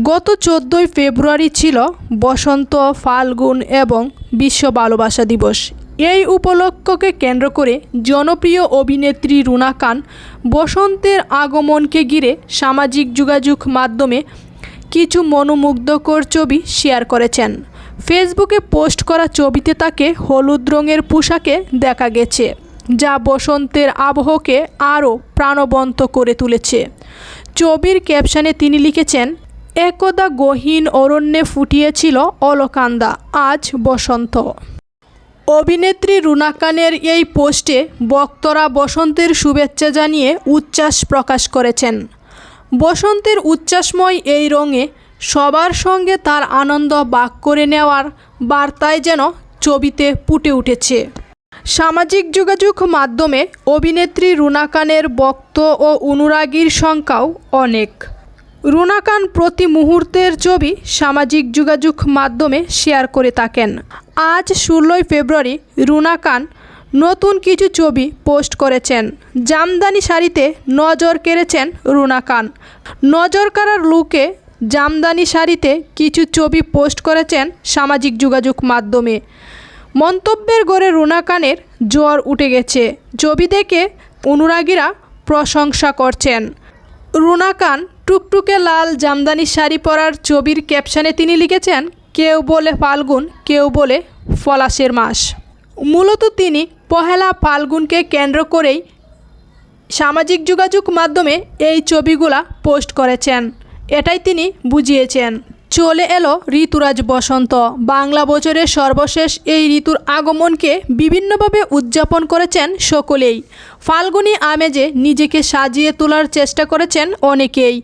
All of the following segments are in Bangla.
গত চোদ্দোই ফেব্রুয়ারি ছিল বসন্ত, ফাল্গুন এবং বিশ্ব ভালোবাসা দিবস। এই উপলক্ষকে কেন্দ্র করে জনপ্রিয় অভিনেত্রী রুনা খান বসন্তের আগমনকে ঘিরে সামাজিক যোগাযোগ মাধ্যমে কিছু মনোমুগ্ধকর ছবি শেয়ার করেছেন। ফেসবুকে পোস্ট করা ছবিতে তাকে হলুদ রঙের পোশাকে দেখা গেছে, যা বসন্তের আবহকে আরও প্রাণবন্ত করে তুলেছে। ছবির ক্যাপশনে তিনি লিখেছেন একদা গহীন অরণ্যে ফুটিয়েছিল অলকান্দা, আজ বসন্ত। অভিনেত্রী রুনা খানের এই পোস্টে বক্তরা বসন্তের শুভেচ্ছা জানিয়ে উচ্ছ্বাস প্রকাশ করেছেন। বসন্তের উচ্ছ্বাসময় এই রঙে সবার সঙ্গে তার আনন্দ বাক করে নেওয়ার বার্তায় যেন ছবিতে ফুটে উঠেছে। সামাজিক যোগাযোগ মাধ্যমে অভিনেত্রী রুনা খানের ভক্ত ও অনুরাগীর সংখ্যাও অনেক। রুনা খান প্রতি মুহূর্তের ছবি সামাজিক যোগাযোগ মাধ্যমে শেয়ার করে থাকেন। আজ ষোলোই ফেব্রুয়ারি রুনা খান নতুন কিছু ছবি পোস্ট করেছেন। জামদানি শাড়িতে নজর কেড়েছেন রুনা খান নজর কাড়ার লুকে জামদানি শাড়িতে কিছু ছবি পোস্ট করেছেন সামাজিক যোগাযোগ মাধ্যমে। মন্তব্যের গড়ে রুনা খানের জ্বর উঠে গেছে। ছবি দেখে অনুরাগীরা প্রশংসা করছেন। রুনা খান টুকটুকে লাল জামদানি শাড়ি পরার ছবির ক্যাপশনে তিনি লিখেছেন, কেউ বলে ফাল্গুন, কেউ বলে ফলাশের মাস। মূলত তিনি পহেলা ফাল্গুনকে কেন্দ্র করেই সামাজিক যোগাযোগ মাধ্যমে এই ছবিগুলা পোস্ট করেছেন। এটাই তিনি বুঝিয়েছেন। চলে এলো ঋতুরাজ বসন্ত। বাংলা বছরের সর্বশেষ এই ঋতুর আগমনকে বিভিন্নভাবে উদযাপন করেছেন সকলেই। ফাল্গুনী আমেজে নিজেকে সাজিয়ে তোলার চেষ্টা করেছেন অনেকেই।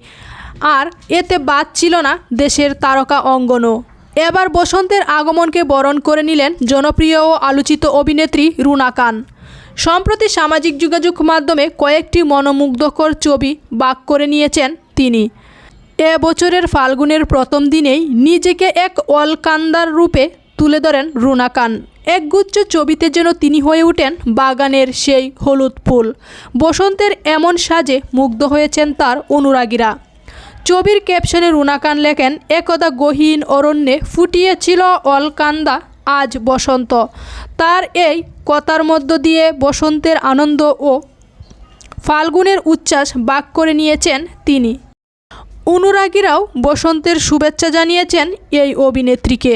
আর এতে বাদ ছিল না দেশের তারকা অঙ্গনও। এবার বসন্তের আগমনকে বরণ করে নিলেন জনপ্রিয় ও আলোচিত অভিনেত্রী রুনা খান। সম্প্রতি সামাজিক যোগাযোগ মাধ্যমে কয়েকটি মনোমুগ্ধকর ছবি বাক করে নিয়েছেন তিনি। এ বছরের ফাল্গুনের প্রথম দিনেই নিজেকে এক অলকান্দার রূপে তুলে ধরেন রুনা খান। একগুচ্ছ ছবিতে যেন তিনি হয়ে ওঠেন বাগানের সেই হলুদ ফুল। বসন্তের এমন সাজে মুগ্ধ হয়েছেন তার অনুরাগীরা। ছবির ক্যাপশনে রুনা খান লেখেন, একদা গহীন অরণ্যে ফুটিয়েছিল অলকান্দা আজ বসন্ত। তার এই কথার মধ্য দিয়ে বসন্তের আনন্দ ও ফাল্গুনের উচ্ছ্বাস বাক করে নিয়েছেন তিনি। অনুরাগীরাও বসন্তের শুভেচ্ছা জানিয়েছেন এই অভিনেত্রীকে।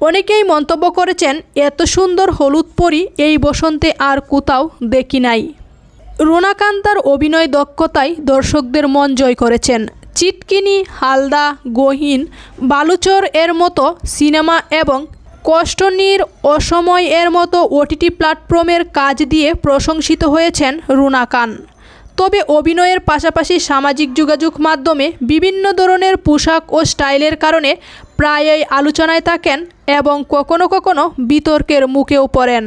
অনেকেই মন্তব্য করেছেন, এত সুন্দর হলুদ পরি, এই বসন্তে আর কোথাও দেখি নাই। রুনাকান্তার অভিনয় দক্ষতায় দর্শকদের মন জয় করেছেন। চিটকিনি, হালদা, গহীন, বালুচর এর মতো সিনেমা এবং কষ্টনীর অসময় এর মতো ওটিটি প্ল্যাটফর্মের কাজ দিয়ে প্রশংসিত হয়েছেন রুনা খান তবে অভিনয়ের পাশাপাশি সামাজিক যোগাযোগ মাধ্যমে বিভিন্ন ধরনের পোশাক ও স্টাইলের কারণে প্রায়ই আলোচনায় থাকেন এবং কখনও কখনও বিতর্কের মুখেও পড়েন।